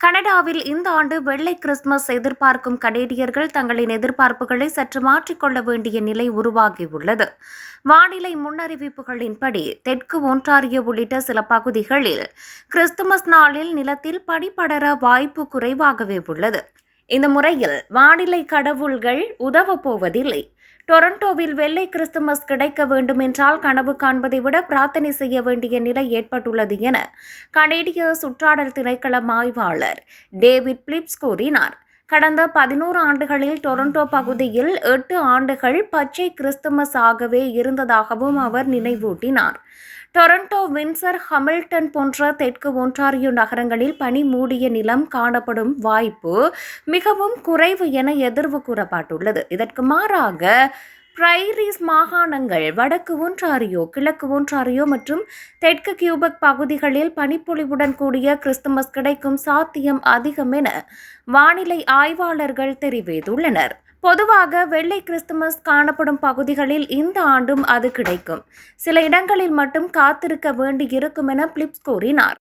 கனடாவில் இந்த ஆண்டு வெள்ளை கிறிஸ்துமஸ் எதிர்பார்க்கும் கனேடியர்கள் தங்களின் எதிர்பார்ப்புகளை சற்று மாற்றிக்கொள்ள வேண்டிய நிலை உருவாகியுள்ளது. வானிலை முன்னறிவிப்புகளின்படி தெற்கு ஒன்றாரியோ உள்ளிட்ட சில பகுதிகளில் கிறிஸ்துமஸ் நாளில் நிலத்தில் பனிப்படர வாய்ப்பு குறைவாகவே உள்ளது. இந்த முறையில் வானிலை கடவுள்கள் உதவப் போவதில்லை. டொரண்டோவில் வெள்ளை கிறிஸ்துமஸ் கிடைக்க வேண்டும் என்றால் கனவு காண்பதை விட பிரார்த்தனை செய்ய வேண்டிய நிலை ஏற்பட்டுள்ளது என கனேடிய சுற்றாடல் திணைக்களம் ஆய்வாளர் டேவிட் பிலிப்ஸ் கூறினார். கடந்த பதினோரு ஆண்டுகளில் டொரண்டோ பகுதியில் எட்டு ஆண்டுகள் பச்சை கிறிஸ்துமஸ் ஆகவே இருந்ததாகவும் அவர் நினைவூட்டினார். டொரண்டோ வின்சர் ஹமில்டன் போன்ற தெற்கு ஒன்றாரியோ நகரங்களில் பனி மூடிய நிலம் காணப்படும் வாய்ப்பு மிகவும் குறைவு என எதிர்வு கூறப்பட்டுள்ளது. இதற்கு மாறாக பிரைரிஸ் மாகாணங்கள் வடக்கு ஒன்றாரியோ கிழக்கு ஒன்றாரியோ மற்றும் தெற்கு கியூபக் பகுதிகளில் பனிப்பொழிவுடன் கூடிய கிறிஸ்துமஸ் கிடைக்கும் சாத்தியம் அதிகம் என வானிலை ஆய்வாளர்கள் தெரிவித்துள்ளனர். பொதுவாக வெள்ளை கிறிஸ்துமஸ் காணப்படும் பகுதிகளில் இந்த ஆண்டும் அது கிடைக்கும். சில இடங்களில் மட்டும் காத்திருக்க வேண்டியிருக்கும் என பிலிப்ஸ் கூறினார்.